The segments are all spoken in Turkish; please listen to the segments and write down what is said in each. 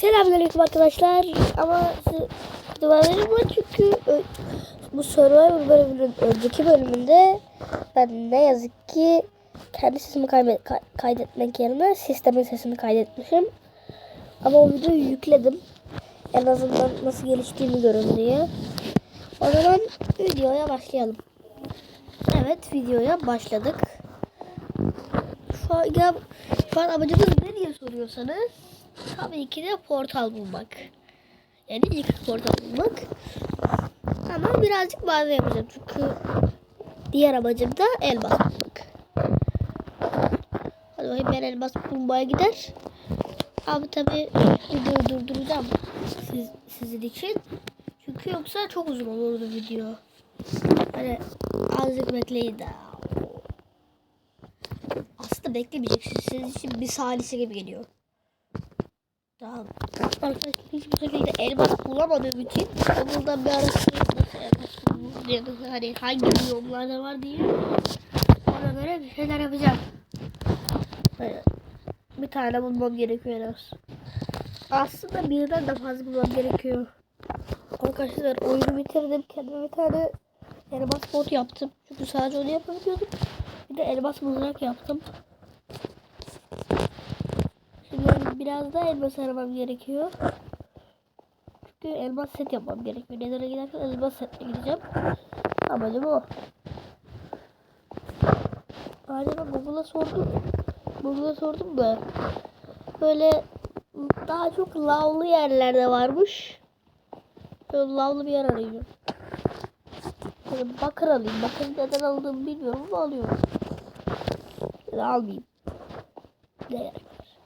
Selamünaleyküm arkadaşlar. Ama duvarlarım var çünkü bu Survivor bölümünün önceki bölümünde ben ne yazık ki kendi sesimi kaydetmek yerine sistemin sesini kaydetmişim. Ama o videoyu yükledim. En azından nasıl geliştiğini görün diye. O zaman videoya başlayalım. Evet videoya başladık. Şu an, ya, şu an amacımız ne diye soruyorsanız tabii ki de portal bulmak. Yani ilk portal bulmak. Ama birazcık mavi yapacağım çünkü diğer amacım da elmas bulmak. Hadi bakayım ben elmas bulmaya gider. Ama tabii videoyu durduracağım siz, sizin için. Çünkü yoksa çok uzun olurdu video. Hani azıcık bekleyin de. Aslında beklemeyeceksiniz. Sizin için bir salise gibi geliyor. Tamam. Arkadaşlar hiçbir şekilde elmas bulamadığım için Google'dan bir arası nasıl elmas bulunur ya da hani hangi biyomlarda var diye ona göre bir şeyler yapacağım. Böyle bir tane bulmam gerekiyor en az. Aslında birden de fazla bulmam gerekiyor. Arkadaşlar oyunu bitirdim. Kendime bir tane elmas bot yaptım. Çünkü sadece onu yapabiliyordum. Bir de elmas mızrak yaptım. Şimdi ben biraz daha elmas aramam gerekiyor. Çünkü elmas set yapmam gerekiyor. Nether'a giderken elmas setle gideceğim. Amacım o. Acaba Google'a sordum. Google'a sordum da böyle daha çok lavlı yerlerde varmış. Böyle lavlı bir yer arıyorum. Böyle bakır alayım. Bakır neden aldığımı bilmiyorum ama alıyorum. Ya da almayayım. Ne gerek var?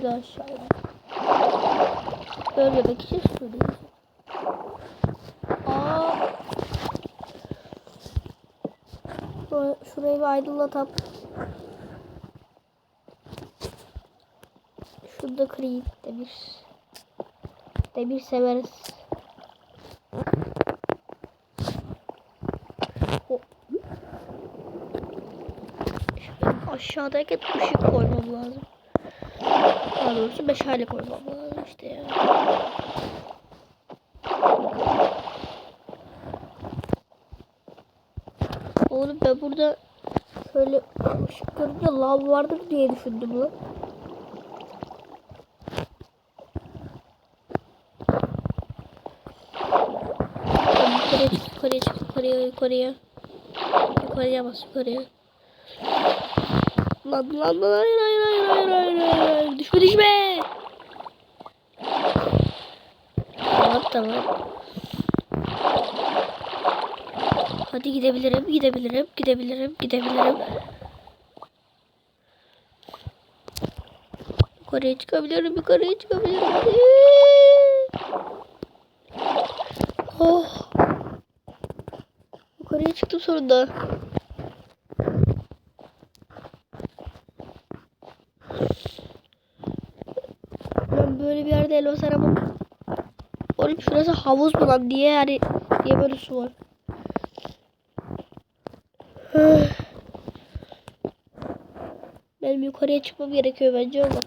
Şurada aşağıya. Ölmemek için şuradayız. Aa. Şurayı- bir aydınlatalım. Şurada kırayım demir. Demir severiz. O- Şöyle Aşağıdayken ışık koymam lazım. Daha doğrusu meşale koymam lazım işte ya. Oğlum ben burada şöyle ışık görünce lav vardır diye düşündüm lan. Yukarıya çık, yukarıya, yukarıya. Yukarıya bas, yukarıya. Lan lan lan hayır hayır hayır hayır hayır hayır hayır düşme düşme. Tamam tamam. Hadi gidebilirim gidebilirim gidebilirim gidebilirim. Yukarıya çıkabilirim yukarıya çıkabilirim. Hadi. Oh. Yukarıya çıktım sonunda. Ben elmas aramam. Oğlum şurası havuz mu lan? Niye yani? Niye böyle su var? Benim yukarıya çıkmam gerekiyor bence ama.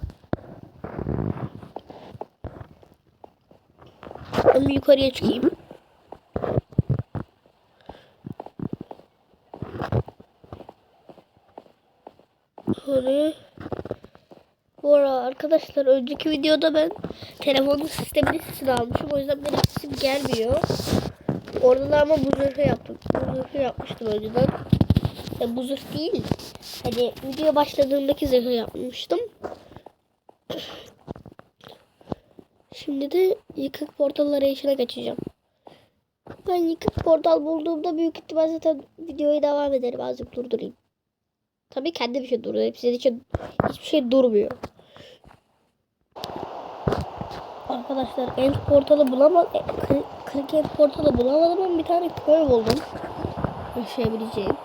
Ben yukarıya çıkayım. Arada arkadaşlar önceki videoda ben telefonun sisteminin sesini almışım. O yüzden benim sesim gelmiyor. Orada da ama bu zırhı yaptım. Bu zırhı yapmıştım önceden. Ya bu zırh değil. Hani video başladığındaki zırhı yapmıştım. Şimdi de yıkık portal arayışına geçeceğim. Ben yıkık portal bulduğumda büyük ihtimal zaten videoyu devam ederim. Azıcık durdurayım. Tabii kendi bir şey duruyor. Hepsi için hiçbir şey durmuyor. Arkadaşlar end portalı bulamadım. Kırık end portalı bulamadım ama bir tane köy buldum. Yaşayabileceğim.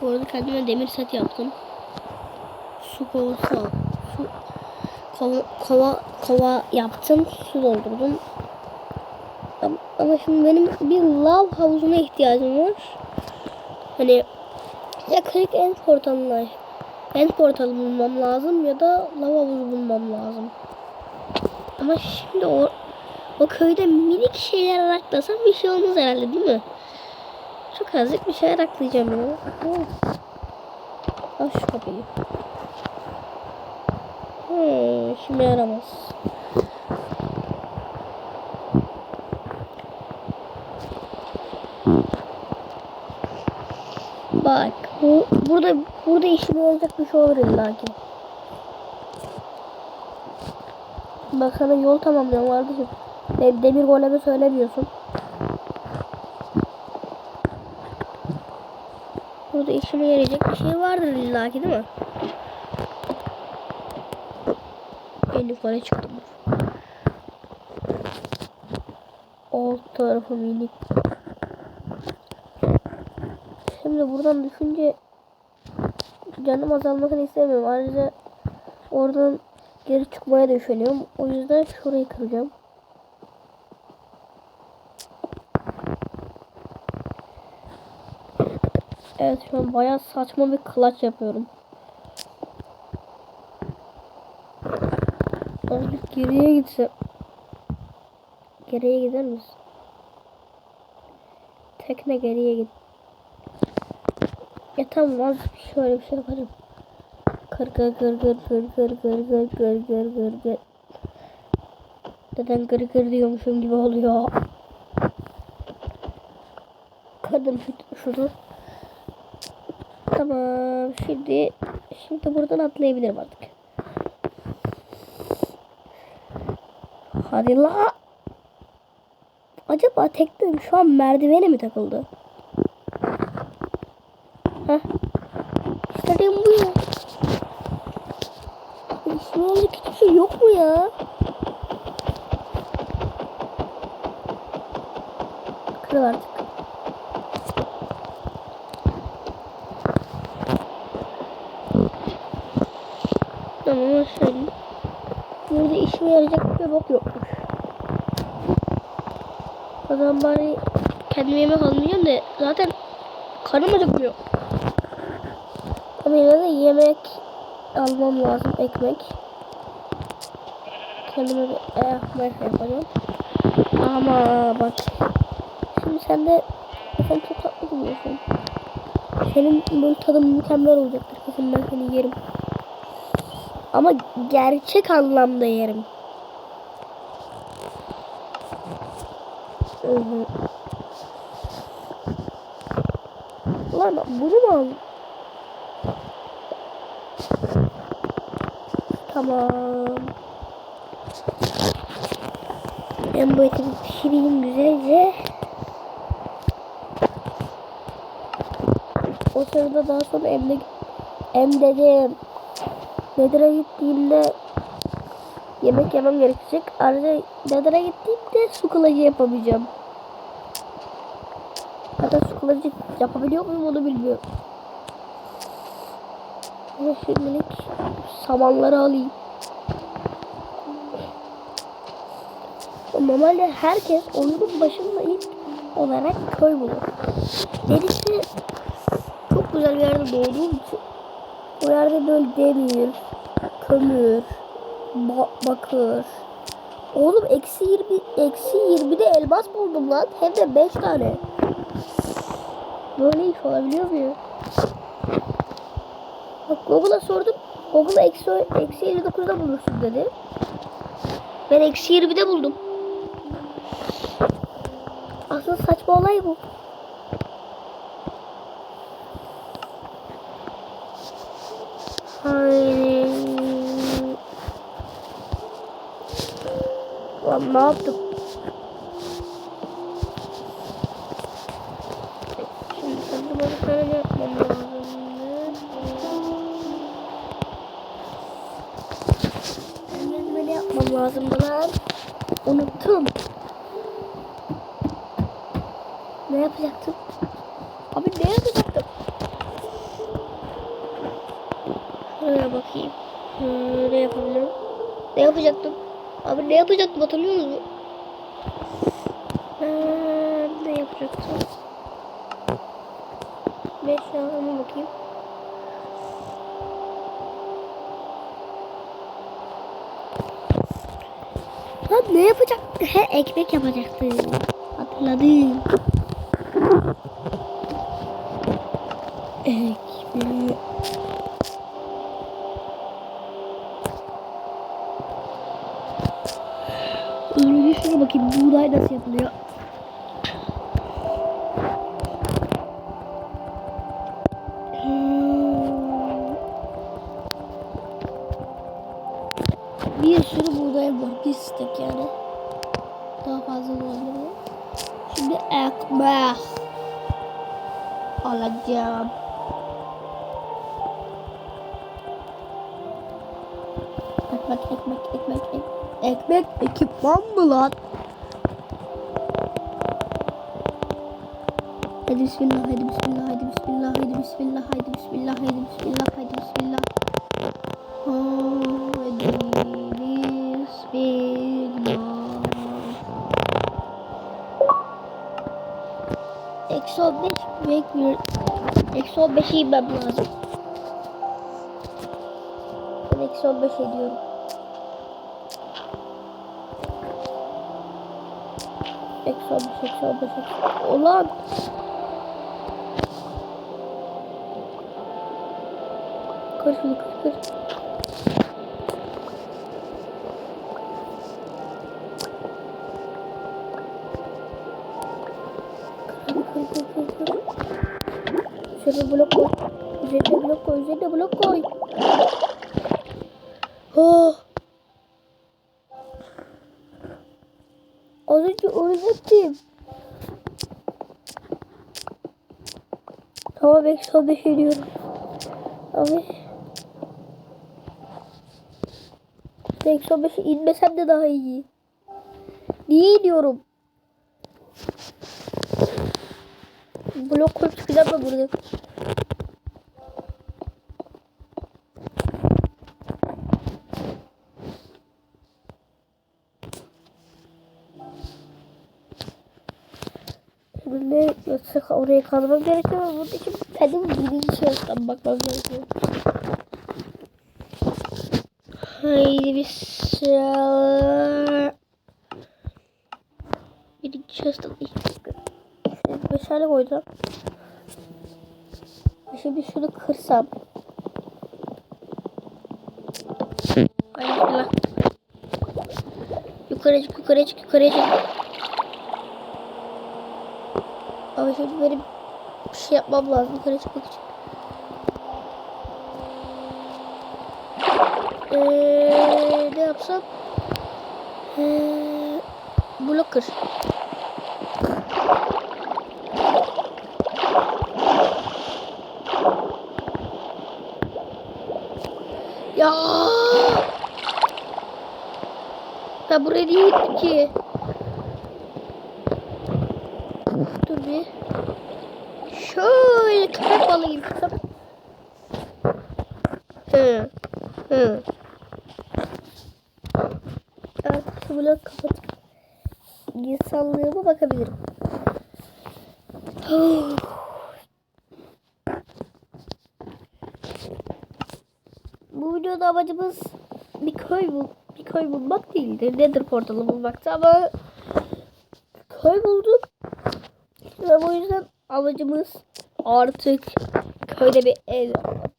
Bu arada kendime demir set yaptım. Su kovası al. Su kova, kova, kova yaptım. Su doldurdum. Ama, şimdi benim bir lav havuzuna ihtiyacım var. Hani ya kırık en portalına end portalı bulmam lazım ya da lava havuzu bulmam lazım. Ama şimdi o o köyde minik şeyler araklasam bir şey olmaz herhalde değil mi? Çok azıcık bir şey araklayacağım ya. Oh. Al şu kapıyı. Hmm, işime yaramaz. Bu burada burada işime yarayacak bir şey olur illa ki. Bak sana yol tamamlıyorum kardeşim. De- Demir golemi söylemiyorsun. Burada işime yarayacak bir şey vardır illa ki değil mi? En yukarı çıktım. Alt tarafı minik. Şimdi buradan düşünce canım azalmasını istemiyorum. Ayrıca oradan geri çıkmaya da üşeniyorum. O yüzden şurayı kıracağım. Evet şu an bayağı saçma bir clutch yapıyorum. Azıcık geriye gitsem. Geriye gider misin? Tekne geriye git. Ya tamam az şöyle bir şey yaparım. Kır kır kır kır kır kır kır kır kır kır kır kır. Neden kır kır diyormuşum gibi oluyor. Kırdım şu- şunu. Tamam şimdi şimdi buradan atlayabilirim artık. Hadi la. Acaba teknem şu an merdivene mi takıldı? Heh. İstediğim bu ya. İsmail'de hiçbir şey yok mu ya? Kır artık. Tamam ama söyleyeyim. Burada işime yarayacak bir bok yokmuş. O zaman bari kendime yemek almayacağım da zaten karnım acıkmıyor. Yine de yemek almam lazım ekmek. Kendime bir ekmek yapacağım. Ama bak. Şimdi sen de sen çok tatlı buluyorsun. Senin böyle tadın mükemmel olacaktır. Kesin ben seni yerim. Ama gerçek anlamda yerim. Hı hı. Lan bunu mu aldın? Tamam. Ben bu eti pişireyim güzelce. O sırada daha sonra emde em dedim. Nedir'e gittiğimde yemek yemem gerekecek. Ayrıca Nedir'e gittiğimde su kılıcı yapamayacağım. Hatta su kılıcı yapabiliyor muyum onu bilmiyorum. Ama şimdilik samanları alayım. Normalde herkes oyunun başında ilk olarak köy bulur. Dedikçe çok güzel bir yerde doğduğum için o yerde böyle demir, kömür, ba- bakır. Oğlum eksi 20, eksi 20'de elmas buldum lan. Hem de 5 tane. Böyle iş olabiliyor mu? Bak Google'a sordum. Google eksi, eksi 59'da bulursun dedi. Ben eksi 20'de buldum. Aslında saçma olay bu. Hayır. Lan ne yaptım? Ben şu an ona bakayım. Lan ne yapacaktı? He ekmek yapacaktı. Hatırladım. Ek. Bir sürü buğday var. Bir stek yani. Daha fazla da olabilir. Şimdi ekmek alacağım. Ekmek, ekmek, ekmek, ekmek. Ekmek ekipman mı lan? Hadi bismillah, hadi bismillah, hadi bismillah, hadi bismillah, hadi bismillah, hadi bismillah, hadi bismillah. Bekliyor. Eksi 15'i yemem lazım. Ben eksi 15 ediyorum. Eksi 15, eksi 15, eksi Ulan! Kır şunu kır kır. Kır kır kır kır kır. Şuraya blok koy. Üzerine blok koy, üzerine blok koy. Oh! Az önce öğrettim. Tamam eksi 15 ediyorum. Abi. Eksi 15'e inmesem de daha iyi. Niye iniyorum? Blok koyup çıkacağım ben burada. Şimdi nasıl oraya kazmam gerekiyor. Bunun için kendim birinci şahıstan bakmam gerekiyor. Haydi bismillah. Birinci şahıstan ilk meşale koydum. Şimdi şunu kırsam. Haydi bismillah. Yukarı çık, yukarı çık, yukarı çık. Ama şimdi benim bir şey yapmam lazım yukarı çıkmak için. Ee, ne yapsam? Ee, blok kır. Ya. Ben buraya gittim ki? Dur bir. Şöyle köpek balığı gibi kırsam. Hı. Hı. Artık şu bloğu kapatıp insanlığıma bakabilirim. Bu videoda amacımız bir köy bul bir köy bulmak değildi. Nether portalı bulmaktı ama köy bulduk. Ve bu yüzden amacımız artık köyde bir ev yapmak.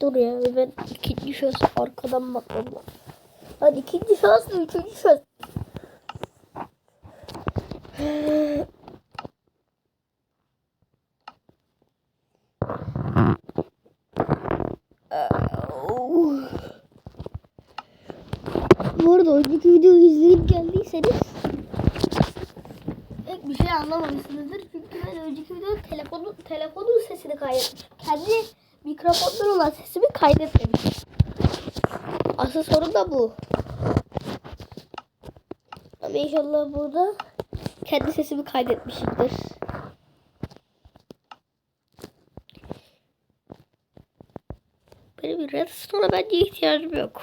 Dur ya ben ikinci şahıs arkadan bakmam. Hadi ikinci şahıs mı üçüncü şahıs? Bu arada önceki videoyu izleyip geldiyseniz pek bir şey anlamamışsınızdır. Çünkü ben önceki videoda telefonun, telefonun sesini kaydetmişim. Kendi mikrofondan olan sesimi kaydetmemişim. Asıl sorun da bu. Ama inşallah burada kendi sesimi kaydetmişimdir. Benim bir redstone'a bence ihtiyacım yok.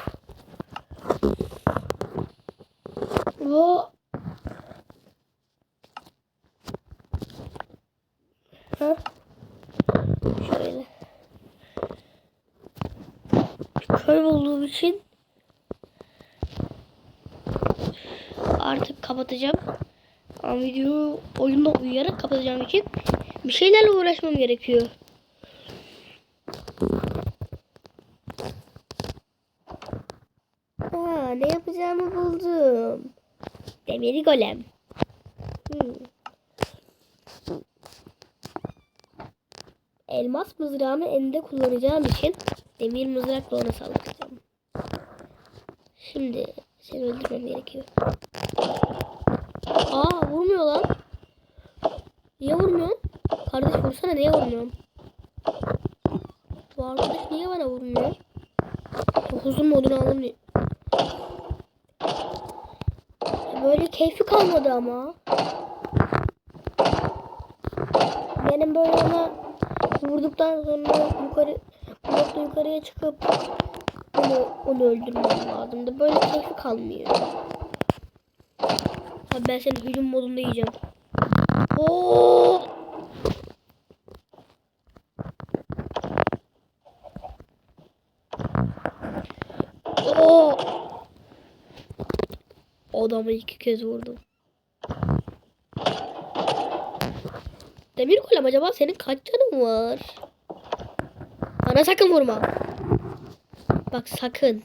Bu Ha? Şöyle. Köy olduğum için kapatacağım. Ama videoyu oyunda uyuyarak kapatacağım için bir şeylerle uğraşmam gerekiyor. Aa, ne yapacağımı buldum. Demiri golem. Hmm. Elmas mızrağımı elinde kullanacağım için demir mızrakla ona saldıracağım. Şimdi seni öldürmem gerekiyor. Aa vurmuyor lan. Niye vurmuyorsun? Kardeş vursana niye vurmuyorsun? Bu arkadaş niye bana vurmuyor? Çok uzun modunu alamıyor. Böyle keyfi kalmadı ama. Benim böyle ona vurduktan sonra yukarı blokla yukarıya çıkıp onu, onu öldürmem lazımdı. Böyle keyfi kalmıyor. Abi ben senin hücum modunda yiyeceğim. Oo! Oo! Adamı iki kez vurdum. Demir golem acaba senin kaç canın var? Bana sakın vurma. Bak sakın.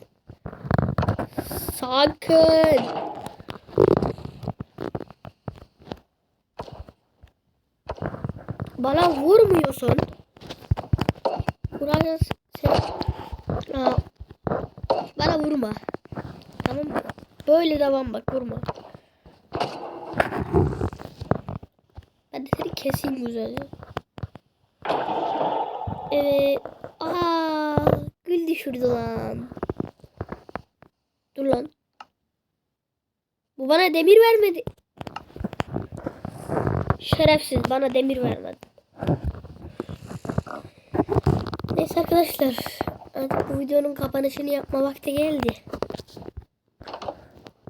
Sakın. Bana vurmuyorsun. Buraya sen... Aa, bana vurma. Tamam mı? Böyle devam bak vurma. Ben de seni keseyim güzelce. Evet. Aa, düşürdü lan. Dur lan. Bu bana demir vermedi. Şerefsiz bana demir vermedi. Neyse arkadaşlar. Artık bu videonun kapanışını yapma vakti geldi.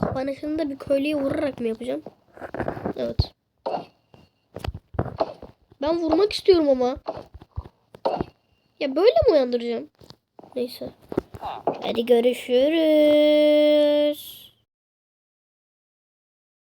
Kapanışını da bir köylüye vurarak mı yapacağım? Evet. Ben vurmak istiyorum ama. Ya böyle mi uyandıracağım? Neyse. Hadi görüşürüz.